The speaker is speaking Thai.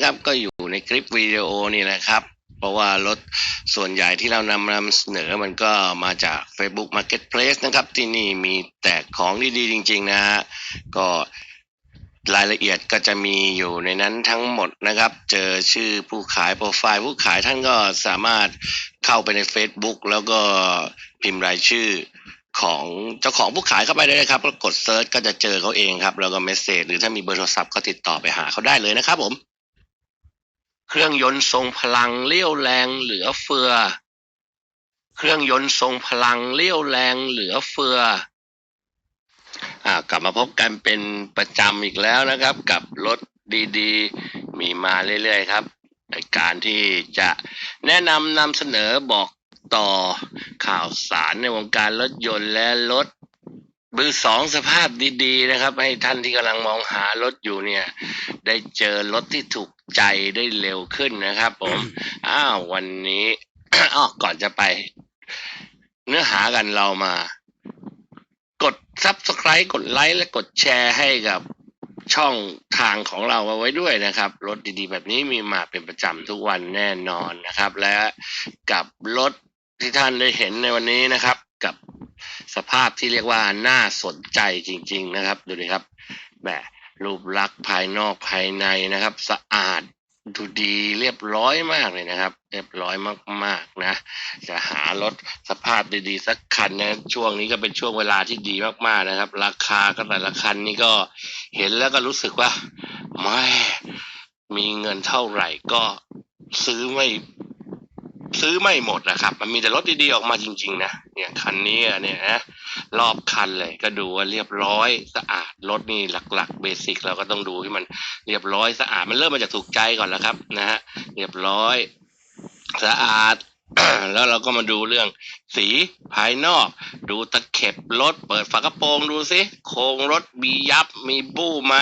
นะครับ ก็อยู่ในคลิปวิดีโอนี่นะครับ เพราะว่ารถส่วนใหญ่ที่เรานำนำเสนอมันก็มาจาก Facebook Marketplace นะครับ ที่นี่มีแต่ของดีๆจริง ๆ นะฮะก็รายละเอียดก็จะมีอยู่ในนั้นทั้งหมดนะครับ เจอชื่อผู้ขายโปรไฟล์ผู้ขายท่านก็สามารถเข้าไปใน Facebook แล้วก็พิมพ์รายชื่อของเจ้าของผู้ขายเข้าไปได้เลยครับแล้วกดเซิร์ชก็จะเจอเขาเองครับ แล้วก็เมสเซจหรือถ้ามีเบอร์โทรศัพท์ก็ติดต่อไปหาเขาได้เลยนะครับผม เครื่องยนต์ทรงพลังเลี้ยวแรงเหลือเฟือ เครื่องยนต์ทรงพลังเลี้ยวแรงเหลือเฟืออ่ากลับมาพบกันเป็นประจำอีกแล้วนะครับ กับรถดีๆ มีมาเรื่อยๆครับในการที่จะแนะนำนำเสนอบอกต่อข่าวสารในวงการรถยนต์และรถ มือสองสภาพดีๆนะครับ ให้ท่านที่กำลังมองหารถอยู่เนี่ย ได้เจอรถที่ถูกใจได้เร็วขึ้นนะครับผมอ้าววันนี้อ้อก่อนจะไป เนื้อหากันเรามา กด subscribe กดไลค์และกดแชร์ให้กับช่องทางของเราเอาไว้ด้วยนะครับ รถดีๆ แบบนี้มีมาเป็นประจำทุกวันแน่นอนนะครับ และกับรถที่ท่านได้เห็นในวันนี้นะครับ กับ สภาพที่เรียกว่าน่าสนใจจริง ๆนะครับ ดูดิครับแบบรูปลักษณ์ภายนอกภายในนะครับ สะอาดดูดีเรียบร้อยมากเลยนะครับ เรียบร้อยมากๆนะ จะหารถสภาพดีๆสักคันนะช่วงนี้ก็เป็นช่วงเวลาที่ดีมากๆนะครับ ราคาก็แต่ละคันนี่ก็เห็นแล้วก็รู้สึกว่าไม่มีเงินเท่าไหร่ก็ซื้อไม่ ซื้อไม่หมดนะครับ มันมีแต่รถดีๆออกมาจริง ๆ นะเนี่ยคันนี้เนี่ยนะรอบคันเลยก็ดูว่าเรียบร้อยสะอาดรถนี่หลักๆเบสิกเราก็ต้องดูที่มันเรียบร้อยสะอาดมันเริ่มมาจากถูกใจก่อนแล้วครับนะฮะเรียบร้อยสะอาดแล้วเราก็มาดูเรื่องสีภายนอก ดูตะเข็บรถเปิดฝากระโปรงดูสิโครงรถมียับมีบู้ไหม